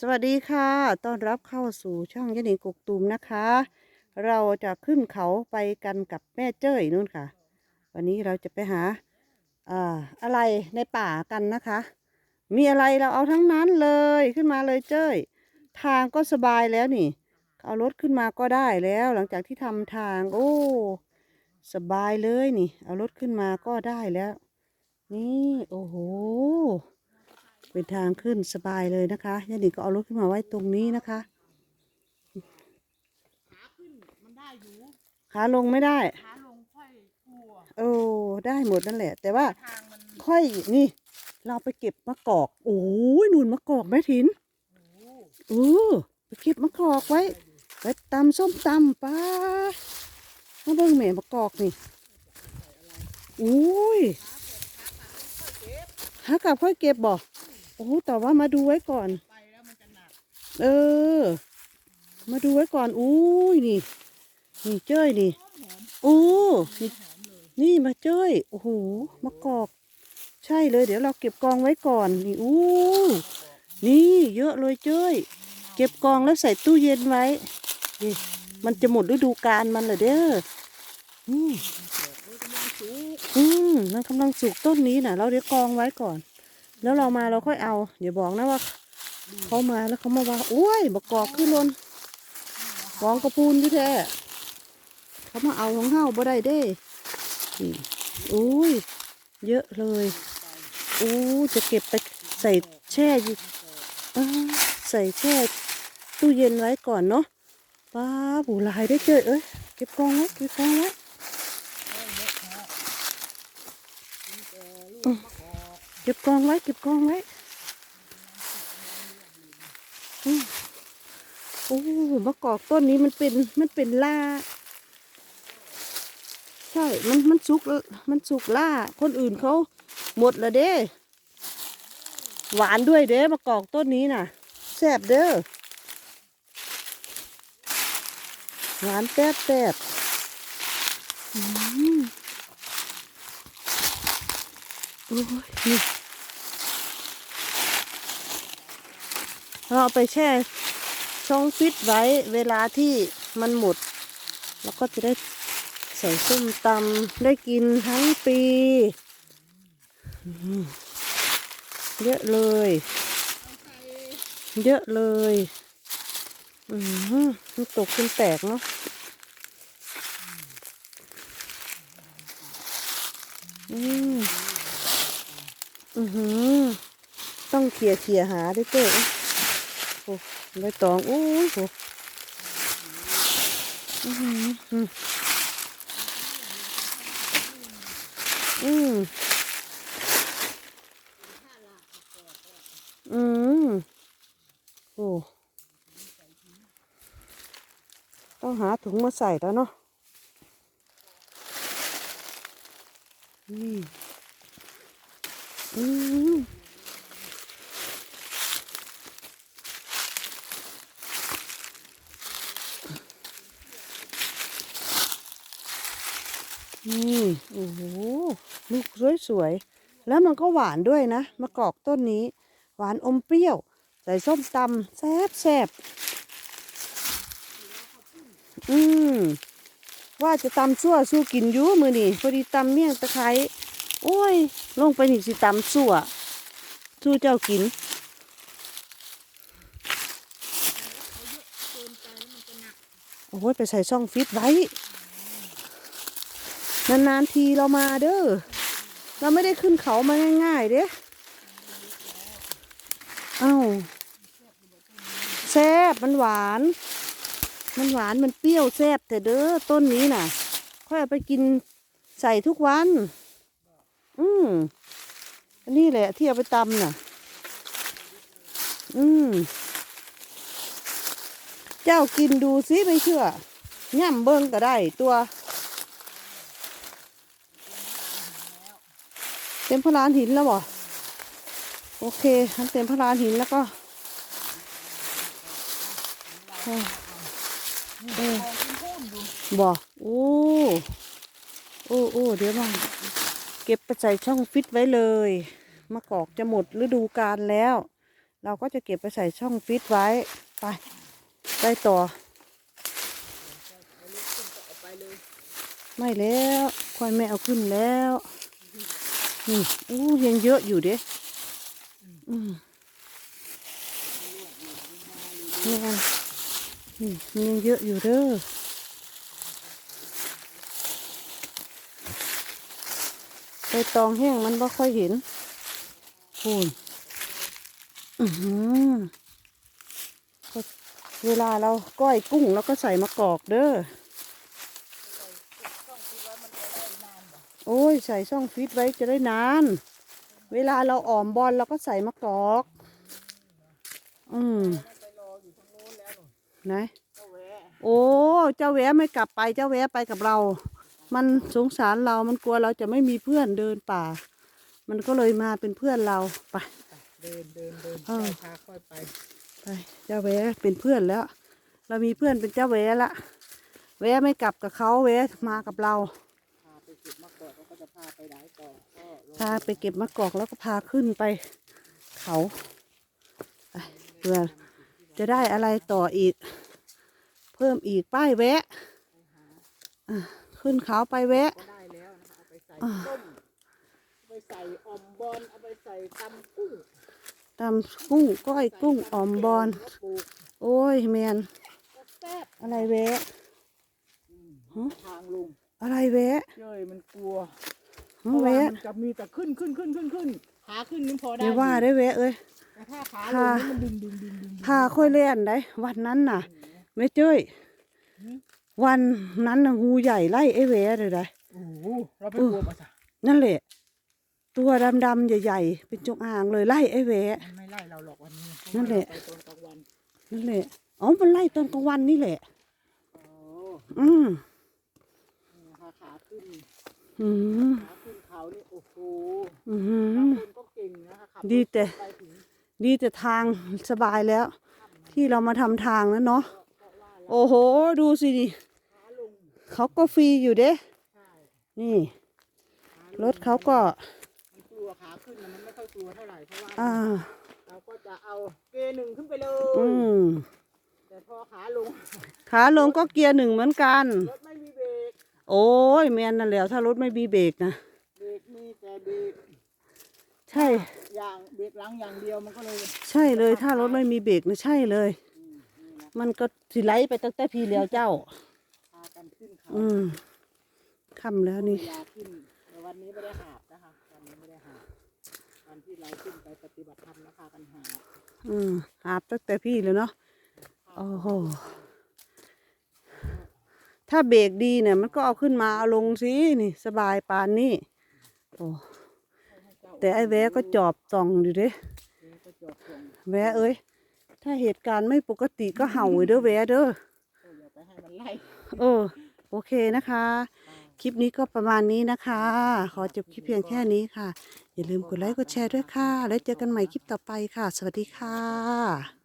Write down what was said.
สวัสดีค่ะ ต้อนรับเข้าสู่ช่องยะหนิงกกตูมนะคะ เราจะขึ้นเขาไปกันกับแม่เจ้ยนู่นค่ะ วันนี้เราจะไปหาอ่าอะไรในป่ากันนะคะ มีอะไรเราเอาทั้งนั้นเลยขึ้นมาเลยเจ้ย ทางก็สบายแล้วนี่ เอารถขึ้นมาก็ได้แล้ว หลังจากที่ทำทาง โอ้ สบายเลยนี่ เอารถขึ้นมาก็ได้แล้ว นี่ โอ้โห เป็นทางขึ้นสบายเลยนะคะยานิงก็เอารถขึ้นมาไว้ตรงนี้นะคะขาขึ้นมันได้อยู่ขาลงไม่ได้ขาลงค่อยกลัวโอ้ได้หมดนั่นแหละ แต่ว่าทางมันค่อยนี่ เราไปเก็บมะกอกโอ้ยนุ่นมะกอกแม่ถินโอ้เออไปเก็บมะกอกไว้ไว้ตำส้มตำป้ามาเบิ่งแม่มะกอกนี่โอ้ยหากลับค่อยเก็บบ่ โอ้แต่ว่ามาดูไว้ก่อน ไปแล้วมันจะหนัก เออ มาดูไว้ก่อนอุ้ยนี่ นี่เจ้ยนี่หอมโอ้นี่หอมเลยนี่มาเจ้ยโอ้โหมะกอก ใช่เลย เดี๋ยวเราเก็บกองไว้ก่อนนี่อู้นี่เยอะเลยเจ้ยเก็บกองแล้วใส่ตู้เย็นไว้นี่มันจะหมดฤดูกาลมันเหรอเด้ออืมเออกำลังสูงอืมมันกำลังสุกต้นนี้น่ะเราเดี๋ยวกองไว้ก่อน แล้วเรามาเราค่อยเอาอย่าบอกนะว่าเขามาแล้วเขามาว่าโอ้ยมะกอกขึ้นลนกองกระปูนที่แท้เขามาเอาของเฮาบ่ได้เด้นี่โอ้ยเยอะเลยโอ้จะเก็บไปใส่แช่ใส่แช่ตู้เย็นไว้ก่อนเนาะป้าบูลายได้เจอเอ้ยเก็บกองไว้เก็บกองไว้อืม เก็บกองไว้ เก็บกองไว้โอ้มะกอกต้นนี้มันเป็นมันเป็นล่า ใช่ มันมันสุกมันสุกล่า คนอื่นเขาหมดล้วเด้ หวานด้วยเด้มะกอกต้นนี้น่ะแซ่บเด้อหวานแป๊บแป๊บอืม โอ้ยนี่เราเอาไปแช่ช่องฟิตไว้เวลาที่มันหมด แล้วก็จะได้ใส่ส้มตำได้กินทั้งปีเยอะเลย เยอะเลยอืมมันตกเป็นแตกเนาะอืมอือ หือ ต้องเขี่ยเขี่ยหาด้วยเจ้โอ้ใบตองโอ้โหอือหืออืมอืมอืมโอ้ต้องหาถุงมาใส่แล้วเนาะนี่อืม นี่โอ้โหลูกสวยๆ แล้วมันก็หวานด้วยนะ มะกอกต้นนี้ หวานอมเปรี้ยว ใส่ส้มตำแซ่บแซ่บอืมว่าจะตำซั่วสู้กินยู่มือนี่พอดีตำเมี่ยงตะไคร้ โอ้ย ลงไปนี่สิตำซั่วสู้เจ้ากินโอ้ยไปใส่ช่องฟิตไว้ นานๆทีเรามาเด้อเราไม่ได้ขึ้นเขามาง่าย ๆ เด้เอ้าแซ่บมันหวาน มันหวานมันเปรี้ยวแซ่บแต่เด้อต้นนี้น่ะ ค่อยเอาไปกินใส่ทุกวัน อืมอันนี้แหละที่เอาไปตำน่ะ อืม เจ้ากินดูสิไม่เชื่อย่ำเบิ้งก็ได้ตัว เต็มพลานหินแล้วบ่โอเคทำเต็มพลานหินแล้วก็เออเออของคุณพุ่มอยู่บ่โอ้ โอ้โอ้เดี๋ยวมา เก็บไปใส่ช่องฟิตไว้เลยมะกอกจะหมดฤดูกาลแล้ว เราก็จะเก็บไปใส่ช่องฟิตไว้ไปไปต่อ ไม่แล้วควายแม่เอาขึ้นแล้วนี่อู้ยังเยอะอยู่เด้อนี่อันนี่ยังเยอะอยู่เด้อใบ ตองแห้งมันบ่ค่อยเห็นพูนอือหือก็เวลาเราก้อยกุ้งแล้วก็ใส่มะกอกเด้อ โอ้ย ใส่ช่องฟิตไว้จะได้นาน เวลาเราอ่อมบอลเราก็ใส่มะกอก อืมไปรออยู่ตรงโน้นแล้วหนูไหนเจ้าแหวะโอ้ เจ้าแหวะไม่กลับไป เจ้าแหวะไปกับเรา มันสงสารเรา มันกลัวเราจะไม่มีเพื่อนเดินป่า มันก็เลยมาเป็นเพื่อนเราไปเดินเดินเดินเออพาค่อยไปไปเจ้าแหวะเป็นเพื่อนแล้ว เรามีเพื่อนเป็นเจ้าแหวะละแหวะไม่กลับกับเขาแหวะมากับเราพาไปเก็บมะกอกแล้วก็จะพาไปไหนต่อก็รอพาไปเก็บมะกอกแล้วก็พาขึ้นไป เขาไปเพื่อจะได้อะไรต่ออีก เพิ่มอีกป้ายแวะอะ ขึ้นเขาไปแวะก็ได้แล้วนะคะเอาไปใส่ต้มเอาไปใส่ออมบอลเอาไปใส่ตำกุ้งตำกุ้งก้อยกุ้งออมบอลแล้วปลูกโอ้ยแมนก็แซ่บอะไรแวะฮะ ทางลุงอะไรแวะเจ้ยมันกลัวฮะเพราะว่าแวะมันจะมีแต่ขึ้นขึ้นขึ้นขึ้นขึ้นขาขึ้นนี่พอได้เดี๋ยวว่าได้แวะเอ้ย แต่ถ้าขาพาลงนี่มันดึงดึงดึงดึงพาค่อยเล่นได้วันนั้นน่ะแม่เจ้ย วันนั้นน่ะงูใหญ่ไล่ไอ้แวะเลยได้โอ้โหเราไปกลัวมาซะนั่นแหละ ตัวดำๆใหญ่ๆเป็นจงอางเลยไล่ไอ้แหวะมันไม่ไล่เราหรอกวันนี้นั่นแหละไปตอนกลางวันนั่นแหละอ๋อมันไล่ตอนกลางวันนี่แหละโอ้อืมนี่นะคะขาขึ้นอืมขาขึ้นเขานี่โอ้โหอืบางมคนก็เก่งนะคะขับรถดีแต่ไปถึงดีแต่ทางสบายแล้ว ที่เรามาทำทางแล้วเนาะก็ว่าแล้วโอ้โห ดูสินี่ขาลง เขาก็ฟรีอยู่เด้ใช่นี่ขารถเขาก็มันกลัวขาขึ้นน่ะมันไม่ค่อยกลัวเท่าไหร่เพราะว่าอ่า เราก็จะเอาเกหนึ่งขึ้นไปเลอืยมแต่พอขาลงขาลงก็เกียร์หนึ่งเหมือนกัน รถไม่มีเบรกโอ้ยแมนนั่นแหล้วถ้ารถไม่มีเบรกนะเบรกมีแต่เบรกใช่ อย่างเบรกหลังอย่างเดียวมันก็เลยใช่เลยถ้ารถไม่มีเบรกนะใช่เลยอืมนี่นะมันก็สิไหลไปตั้งแต่พีแล้วเจ้าพา กันขึ้นเขาอืมค่ำแล้วนี่ยาขึ้นแต่วันนี้ไม่ได้หาบนะคะวันนี้ไม่ได้หาบวันที่เราขึ้นไปปฏิบัติธรรมแล้วพากันหาบอืมหาบตั้งแต่พี่เลยเนาะ โอ้โห ถ้าเบรกดีเนี่ย มันก็เอาขึ้นมาเอาลงสินี่ สบายปานนี่โอ้แต่ไอ้แวะก็จอบส่องอยู่เด้เดี๋ยวก็จอดส่งแวะเอ้ย ถ้าเหตุการณ์ไม่ปกติก็เห่าไว้เด้อแวะเด้อ ก็อย่าไปให้มันไล่ เออ โอเคนะคะ คลิปนี้ก็ประมาณนี้นะคะ ขอจบคลิปเพียงแค่นี้ค่ะ อย่าลืมกดไลค์กดแชร์ด้วยค่ะ แล้วเจอกันใหม่คลิปต่อไปค่ะ สวัสดีค่ะ